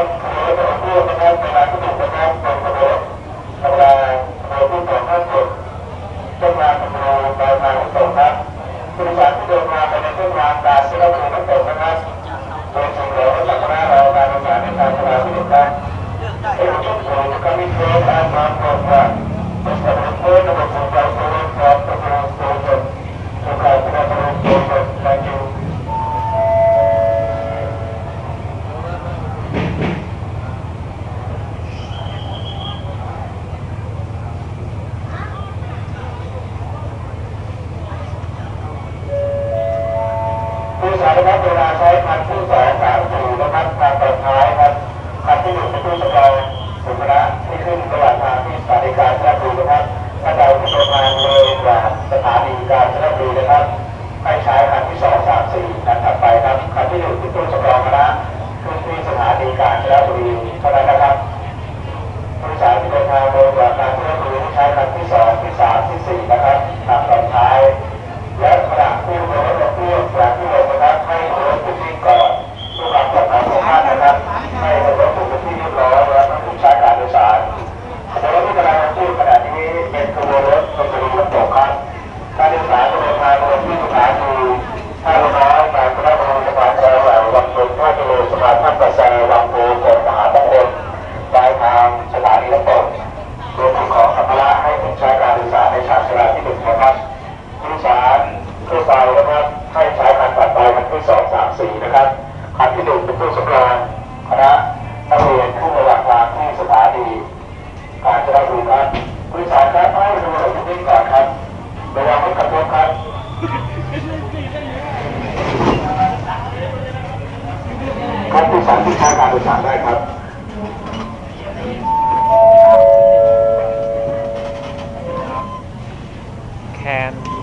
ครับขบวนรถตู้นะครับเวลาที่ถูกนะครับเป็นขบวนธรรมดาขบวนที่สองห้าสิบเส้นทางขบวนปลายทางที่สองครับผู้โดยสารที่เดินทางไปในเส้นทางการที่เราถูกทั้งหมดนะครับโดยส่งเหลือจากคณะเราการประสานในทางชลาที่หนึ่งครับให้ผู้ชมผู้กำลังเดินทางมาพร้อมกันบริษัทรถตู้ระบบส่งใจโซนพร้อมกับโซนโซนสุขาสุขาโซนโซน thank you ผู้สารพัดเวลาใช้คันที่สองสามสี่นะครับทางตอนท้ายครับคันที่หนึ่งเป็นผู้สำรองสุขนะที่ขึ้นระหว่างทางที่สถานีการชลบุรีนะครับถ้าเราที่เดินทางเลยกว่าสถานีการชลบุรีนะครับให้ใช้คันที่สองสามสี่คันถัดไปครับคันที่หนึ่งเป็นผู้สำรองคณะขึ้นที่สถานีการชลบุรีเท่านั้นนะครับผู้สารที่เดินทางโดย นะครับผู้สารผู้ไปนะครับ ให้ใช้คันตัดไปคันที่สองสามสี่นะครับคันที่หนึ่งเป็นผู้สำรองคณะนักเรียนขึ้นระหว่างทางที่สถานีการจราจรครับผู้สารครับให้ดูรถนิ่งก่อนครับระวังไม่กระทบครับครับผู้สารที่ใช้การโดยสารได้ครับ hand